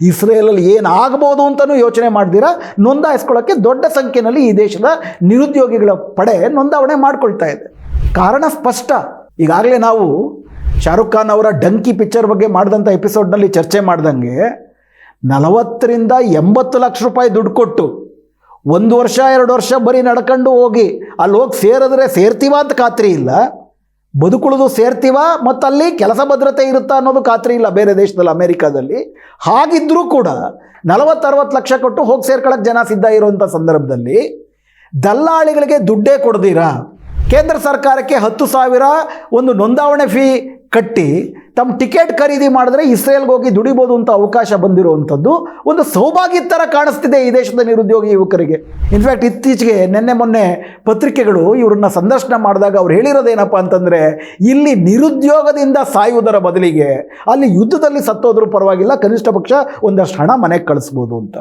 ಇಸ್ರೇಲಲ್ಲಿ ಏನು ಆಗ್ಬೋದು ಅಂತಲೂ ಯೋಚನೆ ಮಾಡ್ದಿರಾ? ನೋಂದಾಯಿಸ್ಕೊಳ್ಳೋಕ್ಕೆ ದೊಡ್ಡ ಸಂಖ್ಯೆಯಲ್ಲಿ ಈ ದೇಶದ ನಿರುದ್ಯೋಗಿಗಳ ಪಡೆ ನೋಂದಾವಣೆ ಮಾಡ್ಕೊಳ್ತಾ ಇದೆ. ಕಾರಣ ಸ್ಪಷ್ಟ. ಈಗಾಗಲೇ ನಾವು ಶಾರುಖ್ ಖಾನ್ ಅವರ ಡಂಕಿ ಪಿಕ್ಚರ್ ಬಗ್ಗೆ ಮಾಡಿದಂಥ ಎಪಿಸೋಡ್ನಲ್ಲಿ ಚರ್ಚೆ ಮಾಡ್ದಂಗೆ ನಲವತ್ತರಿಂದ ಎಂಬತ್ತು ಲಕ್ಷ ರೂಪಾಯಿ ದುಡ್ಡು ಕೊಟ್ಟು ಒಂದು ವರ್ಷ, ಎರಡು ವರ್ಷ ಬರೀ ನಡ್ಕೊಂಡು ಹೋಗಿ ಅಲ್ಲಿ ಹೋಗಿ ಸೇರಿದ್ರೆ ಸೇರ್ತೀವ ಅಂತ ಖಾತ್ರಿ ಇಲ್ಲ. ಬದುಕುಳಿದು ಸೇರ್ತೀವ? ಮತ್ತು ಅಲ್ಲಿ ಕೆಲಸ ಭದ್ರತೆ ಇರುತ್ತಾ ಅನ್ನೋದು ಖಾತ್ರಿ ಇಲ್ಲ ಬೇರೆ ದೇಶದಲ್ಲಿ, ಅಮೇರಿಕಾದಲ್ಲಿ. ಹಾಗಿದ್ದರೂ ಕೂಡ ನಲವತ್ತರವತ್ತು ಲಕ್ಷ ಕೊಟ್ಟು ಹೋಗಿ ಸೇರ್ಕೊಳಕ್ಕೆ ಜನ ಸಿದ್ಧ ಇರುವಂಥ ಸಂದರ್ಭದಲ್ಲಿ ದಲ್ಲಾಳಿಗಳಿಗೆ ದುಡ್ಡೇ ಕೊಡ್ದಿರಾ? ಕೇಂದ್ರ ಸರ್ಕಾರಕ್ಕೆ ಹತ್ತು ಸಾವಿರ ಒಂದು ನೋಂದಾವಣೆ ಫೀ ಕಟ್ಟಿ ತಮ್ಮ ಟಿಕೆಟ್ ಖರೀದಿ ಮಾಡಿದ್ರೆ ಇಸ್ರೇಲ್ಗೆ ಹೋಗಿ ದುಡಿಬೋದು ಅಂತ ಅವಕಾಶ ಬಂದಿರುವಂಥದ್ದು ಒಂದು ಸೌಭಾಗ್ಯ ಥರ ಕಾಣಿಸ್ತಿದೆ ಈ ದೇಶದ ನಿರುದ್ಯೋಗಿ ಯುವಕರಿಗೆ. ಇನ್ಫ್ಯಾಕ್ಟ್ ಇತ್ತೀಚೆಗೆ ನಿನ್ನೆ ಮೊನ್ನೆ ಪತ್ರಿಕೆಗಳು ಇವರನ್ನ ಸಂದರ್ಶನ ಮಾಡಿದಾಗ ಅವ್ರು ಹೇಳಿರೋದೇನಪ್ಪ ಅಂತಂದರೆ, ಇಲ್ಲಿ ನಿರುದ್ಯೋಗದಿಂದ ಸಾಯುವುದರ ಬದಲಿಗೆ ಅಲ್ಲಿ ಯುದ್ಧದಲ್ಲಿ ಸತ್ತೋದ್ರೂ ಪರವಾಗಿಲ್ಲ, ಕನಿಷ್ಠ ಪಕ್ಷ ಒಂದಷ್ಟು ಹಣ ಮನೆಗೆ ಕಳಿಸ್ಬೋದು ಅಂತ.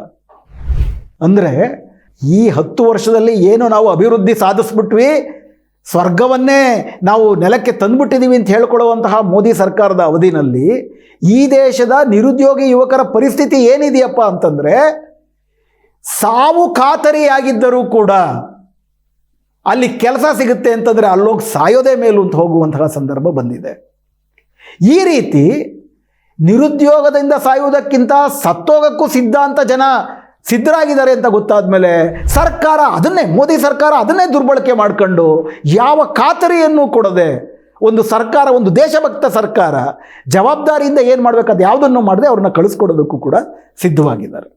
ಅಂದರೆ ಈ ಹತ್ತು ವರ್ಷದಲ್ಲಿ ಏನು ನಾವು ಅಭಿವೃದ್ಧಿ ಸಾಧಿಸ್ಬಿಟ್ವಿ? ಸ್ವರ್ಗವನ್ನೇ ನಾವು ನೆಲಕ್ಕೆ ತಂದುಬಿಟ್ಟಿದ್ದೀವಿ ಅಂತ ಹೇಳ್ಕೊಳ್ಳುವಂತಹ ಮೋದಿ ಸರ್ಕಾರದ ಅವಧಿನಲ್ಲಿ ಈ ದೇಶದ ನಿರುದ್ಯೋಗಿ ಯುವಕರ ಪರಿಸ್ಥಿತಿ ಏನಿದೆಯಪ್ಪ ಅಂತಂದರೆ ಸಾವು ಖಾತರಿಯಾಗಿದ್ದರೂ ಕೂಡ ಅಲ್ಲಿ ಕೆಲಸ ಸಿಗುತ್ತೆ ಅಂತಂದರೆ ಅಲ್ಲೋಗಿ ಸಾಯೋದೇ ಮೇಲು ಅಂತ ಹೋಗುವಂತಹ ಸಂದರ್ಭ ಬಂದಿದೆ. ಈ ರೀತಿ ನಿರುದ್ಯೋಗದಿಂದ ಸಾಯುವುದಕ್ಕಿಂತ ಸತ್ತೋಗಕ್ಕೂ ಸಿದ್ಧ ಅಂತ ಜನ ಸಿದ್ಧರಾಗಿದ್ದಾರೆ ಅಂತ ಗೊತ್ತಾದ ಮೇಲೆ ಸರ್ಕಾರ ಅದನ್ನೇ, ಮೋದಿ ಸರ್ಕಾರ ಅದನ್ನೇ ದುರ್ಬಳಕೆ ಮಾಡ್ಕೊಂಡು ಯಾವ ಖಾತರಿಯನ್ನು ಕೊಡದೆ ಒಂದು ಸರ್ಕಾರ, ಒಂದು ದೇಶಭಕ್ತ ಸರ್ಕಾರ ಜವಾಬ್ದಾರಿಯಿಂದ ಏನು ಮಾಡಬೇಕು ಯಾವುದನ್ನು ಮಾಡದೆ ಅವ್ರನ್ನ ಕಳಿಸ್ಕೊಡೋದಕ್ಕೂ ಕೂಡ ಸಿದ್ಧವಾಗಿದ್ದಾರೆ.